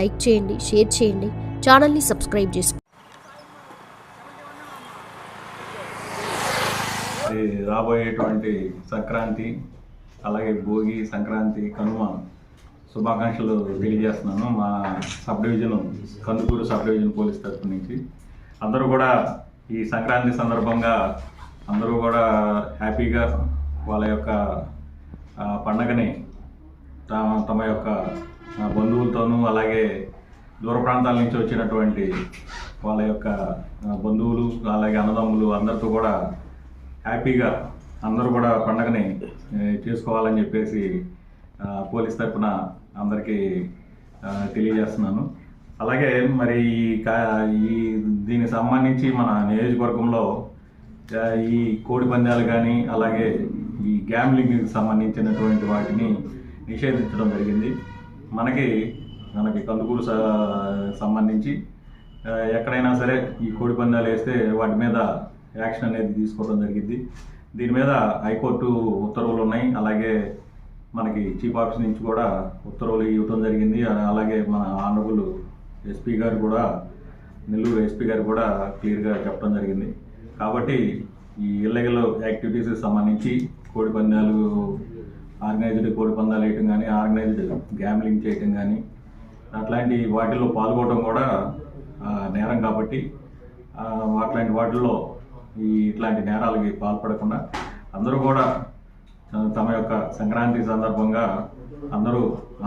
Like చేయండి share చేయండి. ఛానల్ని సబ్స్క్రైబ్ చేసుకోండి రాబోయేటువంటి సంక్రాంతి అలాగే భోగి సంక్రాంతి కనుమ శుభాకాంక్షలు తెలియజేస్తున్నాను. మా sub division Kandukur sub division police తరఫు నుంచి. అందరూ కూడా ఈ సంక్రాంతి సందర్భంగా అందరూ కూడా హ్యాపీగా వాళ్ళ యొక్క పండగని తమ యొక్క బంధువులతోనూ అలాగే దూర ప్రాంతాల నుంచి వచ్చినటువంటి వాళ్ళ యొక్క బంధువులు అలాగే అన్నదమ్ములు అందరితో కూడా హ్యాపీగా అందరూ కూడా పండగని చేసుకోవాలని చెప్పేసి పోలీస్ తరఫున అందరికీ తెలియజేస్తున్నాను. అలాగే మరి ఈ కా- ఈ దీనికి సంబంధించి మన నియోజకవర్గంలో ఈ కోడి పందాలు కానీ అలాగే ఈ గ్యామ్లింగ్కి సంబంధించినటువంటి వాటిని నిషేధించడం జరిగింది. మనకి మనకి కందుకూరు స- సంబంధించి ఎక్కడైనా సరే ఈ కోడి పందాలు వేస్తే వాటి మీద యాక్షన్ అనేది తీసుకోవడం జరిగింది దీని మీద హైకోర్టు ఉత్తర్వులు ఉన్నాయి. అలాగే మనకి చీఫ్ ఆఫీస్ నుంచి కూడా ఉత్తర్వులు ఇవ్వడం జరిగింది. అలాగే మన ఆనరబుల్ ఎస్పీ గారు కూడా నెల్లూరు ఎస్పీ గారు కూడా క్లియర్గా చెప్పడం జరిగింది. కాబట్టి ఈ ఇల్లగల్ యాక్టివిటీస్కి సంబంధించి కోడి పందాలు ఆర్గనైజ్డ్ కోడి పందాలు వేయటం కానీ ఆర్గనైజ్డ్ గ్యామ్లింగ్ చేయటం కానీ అట్లాంటి వాటిల్లో పాల్గొనడం కూడా నేరం కాబట్టి అట్లాంటి వాటిల్లో ఈ ఇట్లాంటి నేరాలకి పాల్పడకుండా అందరూ కూడా తమ యొక్క సంక్రాంతి సందర్భంగా అందరూ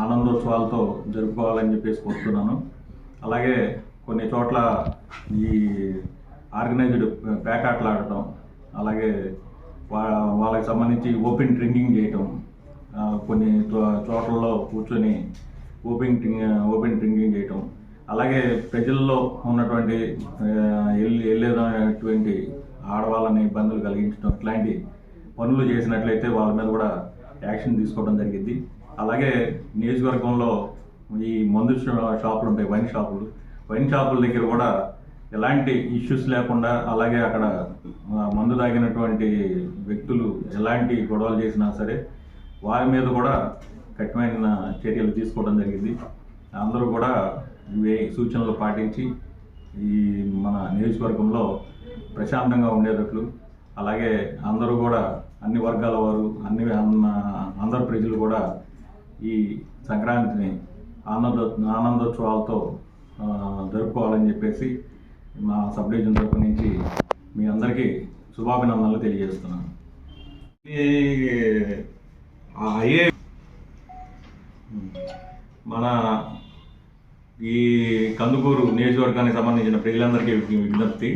ఆనందోత్సవాలతో జరుపుకోవాలని చెప్పేసి కోరుతున్నాను. అలాగే కొన్ని చోట్ల ఈ ఆర్గనైజ్డ్ ప్యాకాట్లు ఆడటం అలాగే వా వాళ్ళకి సంబంధించి ఓపెన్ డ్రింకింగ్ చేయటం కొన్ని చోట్లలో కూర్చొని ఓపెన్ డ్రింక్ ఓపెన్ డ్రింకింగ్ చేయటం. అలాగే ప్రజల్లో ఉన్నటువంటి వెళ్ళి ఎల్- వెళ్ళేటువంటి ఆడవాళ్ళని ఇబ్బందులు కలిగించడం ఇట్లాంటి పనులు చేసినట్లయితే వాళ్ళ మీద కూడా యాక్షన్ తీసుకోవడం జరిగింది అలాగే నియోజకవర్గంలో ఈ మందు షాపులు ఉంటాయి వైన్ షాపులు. వైన్ షాపుల దగ్గర కూడా ఎలాంటి ఇష్యూస్ లేకుండా అలాగే అక్కడ మందు తాగినటువంటి వ్యక్తులు ఎలాంటి గొడవలు చేసినా సరే వారి మీద కూడా కఠినమైన చర్యలు తీసుకోవడం జరిగింది. అందరూ కూడా ఇవే సూచనలు పాటించి ఈ మన నియోజకవర్గంలో ప్రశాంతంగా ఉండేటట్లు అలాగే అందరూ కూడా అన్ని వర్గాల వారు అన్ని అన్న- అందరు ప్రజలు కూడా ఈ సంక్రాంతిని ఆనంద ఆనందోత్సవాలతో జరుపుకోవాలని చెప్పేసి మా సబ్ డివిజన్ తరపు నుంచి మీ అందరికీ శుభాభినందనలు తెలియజేస్తున్నాను. అయ్యే. మన ఈ కందుకూరు నియోజకవర్గానికి సంబంధించిన ప్రజలందరికీ విజ్ఞప్తి.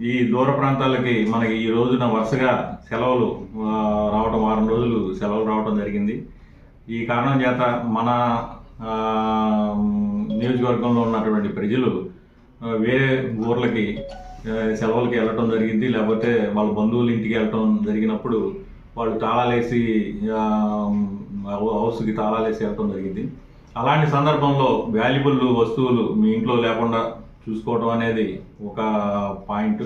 ఈ దూర ప్రాంతాలకి మనకి ఈ రోజున వరుసగా సెలవులు రావటం రావడం వారం రోజులు సెలవులు రావడం జరిగింది. ఈ కారణం చేత మన నియోజకవర్గంలో ఉన్నటువంటి ప్రజలు వేరే ఊర్లకి సెలవులకి వెళ్ళటం జరిగింది. లేకపోతే వాళ్ళ బంధువుల ఇంటికి వెళ్ళటం జరిగినప్పుడు వాళ్ళు తాళాలేసి హౌస్కి తాళాలేసి వెళ్ళటం జరిగింది. అలాంటి సందర్భంలో వాల్యుబుల్ వస్తువులు మీ ఇంట్లో లేకుండా చూసుకోవడం అనేది ఒక పాయింట్.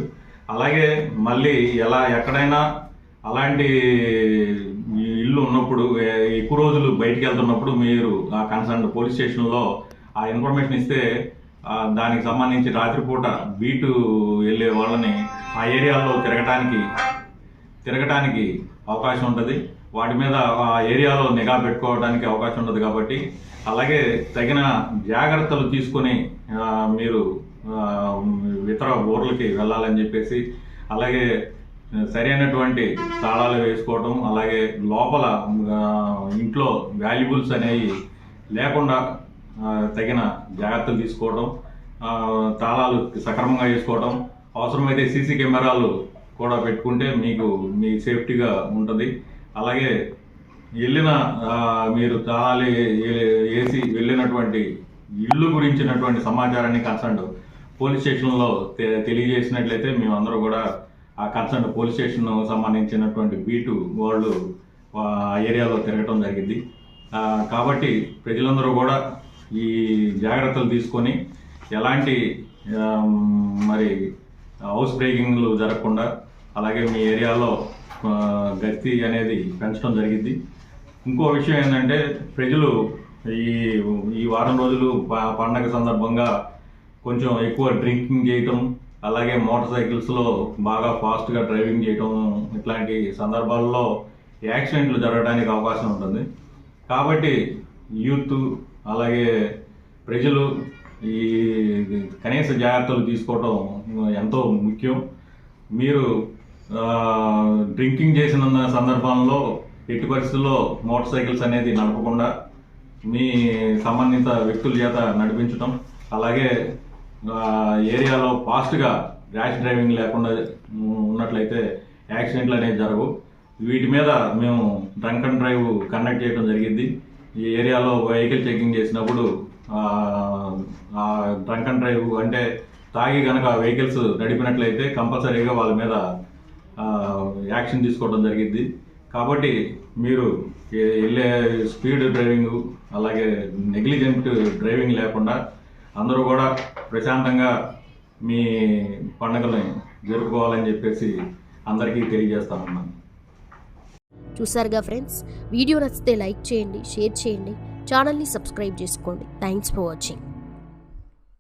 అలాగే మళ్ళీ ఎలా ఎక్కడైనా అలాంటి ఇల్లు ఉన్నప్పుడు ఎక్కువ రోజులు బయటికి వెళ్తున్నప్పుడు మీరు ఆ కన్సర్న్ పోలీస్ స్టేషన్లో ఆ ఇన్ఫర్మేషన్ ఇస్తే దానికి సంబంధించి రాత్రిపూట బీటు వెళ్ళే వాళ్ళని ఆ ఏరియాలో తిరగటానికి తిరగటానికి అవకాశం ఉంటుంది. వాటి మీద ఆ ఏరియాలో నిఘా పెట్టుకోవడానికి అవకాశం ఉంటుంది కాబట్టి అలాగే తగిన జాగ్రత్తలు తీసుకొని మీరు ఇతర ఊర్లకి వెళ్ళాలని చెప్పేసి అలాగే సరైనటువంటి తాళాలు వేసుకోవడం అలాగే లోపల ఇంట్లో వాల్యుబుల్స్ అనేవి లేకుండా తగిన జాగ్రత్తలు తీసుకోవడం తాళాలు సక్రమంగా వేసుకోవడం అవసరమైతే సీసీ కెమెరాలు కూడా పెట్టుకుంటే మీకు మీ సేఫ్టీగా ఉంటుంది. అలాగే వెళ్ళిన మీరు తాళాలు వేసి వెళ్ళినటువంటి ఇల్లు గురించినటువంటి సమాచారాన్ని కన్సర్న్ పోలీస్ స్టేషన్లో తె- తెలియజేసినట్లయితే మేమందరూ కూడా ఆ కన్సర్న్ పోలీస్ స్టేషన్ సంబంధించినటువంటి బీటు వాళ్ళు ఏరియాలో తిరగటం జరిగింది. కాబట్టి ప్రజలందరూ కూడా ఈ జాగ్రత్తలు తీసుకొని ఎలాంటి మరి హౌస్ బ్రేకింగ్లు జరగకుండా అలాగే మీ ఏరియాలో గత్తి అనేది పెంచడం జరిగింది. ఇంకో విషయం ఏంటంటే ప్రజలు ఈ ఈ వారం రోజులు పండగ సందర్భంగా కొంచెం ఎక్కువ డ్రింకింగ్ చేయటం అలాగే మోటార్ సైకిల్స్లో బాగా ఫాస్ట్గా డ్రైవింగ్ చేయటం ఇట్లాంటి సందర్భాల్లో యాక్సిడెంట్లు జరగడానికి అవకాశం ఉంటుంది. కాబట్టి యూత్ అలాగే ప్రజలు ఈ కనీస జాగ్రత్తలు తీసుకోవటం ఎంతో ముఖ్యం. మీరు డ్రింకింగ్ చేసిన సందర్భంలో ఎట్టి పరిస్థితుల్లో మోటార్ సైకిల్స్ అనేది నడపకుండా మీ సంబంధిత వ్యక్తుల చేత నడిపించటం అలాగే ఏరియాలో ఫాస్ట్గా ర్యాష్ డ్రైవింగ్ లేకుండా ఉన్నట్లయితే యాక్సిడెంట్లు అనేవి జరగవు. వీటి మీద మేము డ్రంక్ అండ్ డ్రైవ్ కండక్ట్ చేయడం జరిగింది. ఈ ఏరియాలో వెహికల్ చెకింగ్ చేసినప్పుడు డ్రంక్ అండ్ డ్రైవ్ అంటే తాగి కనుక వెహికల్స్ నడిపినట్లయితే కంపల్సరీగా వాళ్ళ మీద యాక్షన్ తీసుకోవడం జరిగింది. కాబట్టి మీరు వెళ్ళే స్పీడ్ డ్రైవింగ్ అలాగే నెగ్లిజెంట్ డ్రైవింగ్ లేకుండా అందరూ కూడా ప్రశాంతంగా మీ పండుగలని జరుపుకోవాలని చెప్పేసి అందరికీ తెలియజేస్తామన్నాను చూసారుగా ఫ్రెండ్స్? వీడియో నచ్చితే లైక్ చేయండి షేర్ చేయండి ఛానల్ని సబ్స్క్రైబ్ చేసుకోండి. Thanks for watching.